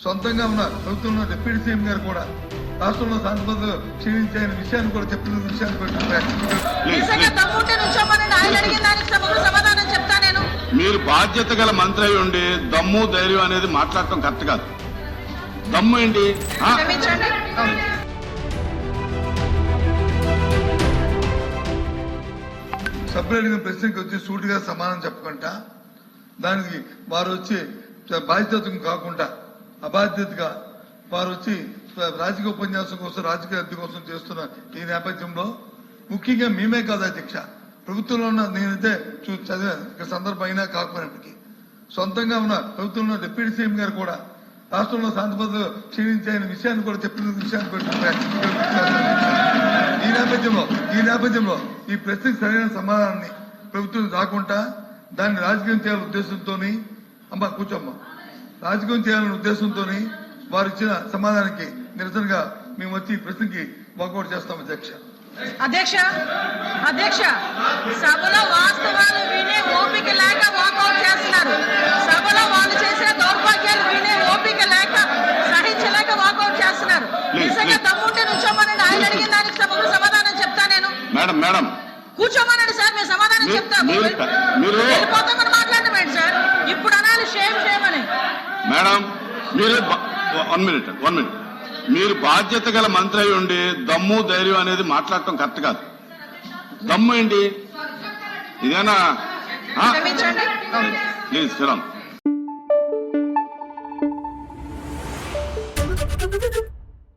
సొంతంగా ఉన్న ప్రభుత్వంలో డిప్యూటీ సీఎం గారు కూడా రాష్ట్రంలో భద్రతలు క్షీణించాయని విషయాన్ని కూడా చెప్పిన విషయాన్ని మీరు బాధ్యత గల మంత్రి అయి ఉండి దమ్ము ధైర్యం అనేది మాట్లాడటం కరెక్ట్ కాదు. దమ్ము ఏంటి? సపరేట్గా ప్రశ్నకి వచ్చి సూటిగా సమాధానం చెప్పకుండా దానికి వారు వచ్చి బాధ్యత కాకుండా అబాధ్యతగా వారు వచ్చి రాజకీయ ఉపన్యాసం కోసం రాజకీయ అద్దె కోసం చేస్తున్న ఈ నేపథ్యంలో ముఖ్యంగా మేమే కాదు అధ్యక్ష. ప్రభుత్వంలో ఉన్న నేనైతే చూ చదివా సందర్భం అయినా కాకపోయినప్పటికీ. సొంతంగా ఉన్న ప్రభుత్వంలో డిప్యూటీ సీఎం గారు కూడా రాష్ట్రంలో శాంతి భద్రతలు క్షీణించాయని విషయాన్ని కూడా చెప్పిన విషయాన్ని కూడా ఈ నేపథ్యంలో ఈ నేపథ్యంలో ఈ ప్రశ్నకు సరైన సమాధానాన్ని ప్రభుత్వం రాకుండా దాన్ని రాజకీయం చేయాల ఉద్దేశంతో అమ్మ కూర్చోమ్మ రాజకీయం చేయాలనే ఉద్దేశంతో వారు ఇచ్చిన సమాధానానికి నిరసనగా మేము వచ్చి ఈ ప్రశ్నకి వాకౌట్ చేస్తాం అధ్యక్ష. అధ్యక్ష అధ్యక్ష సభలో వాస్తవాలు వినే ఓపిక లేక వాకౌట్ చేస్తున్నారు. సభలో వాళ్ళు చేసే దౌర్భాగ్యాలు వినే ఓపిక లేక సహించలేక వాకౌట్ చేస్తున్నారు. నిజంగా please. దమ్ముంటే నుంచోమని ఆయన అడిగిన దానికి సమగ్ర సమాధానం చెప్తా నేను. Madam madam. కూర్చోమనండి సార్ మేము సమాధానం మీరు- చెప్తాము వెళ్ళిపోతామని మాట్లాడమేంటి సార్? ఇప్పుడు అనాలి షేమ్ షేమ్. మేడం మీరు వన్ మినిట్ వన్ మినిట్. మీరు బాధ్యత గల మంత్రి అయి ఉండి దమ్ము ధైర్యం అనేది మాట్లాడటం కరెక్ట్ కాదు. దమ్ము ఏంటి? ఇదేనా? ప్లీజ్ స్థిరం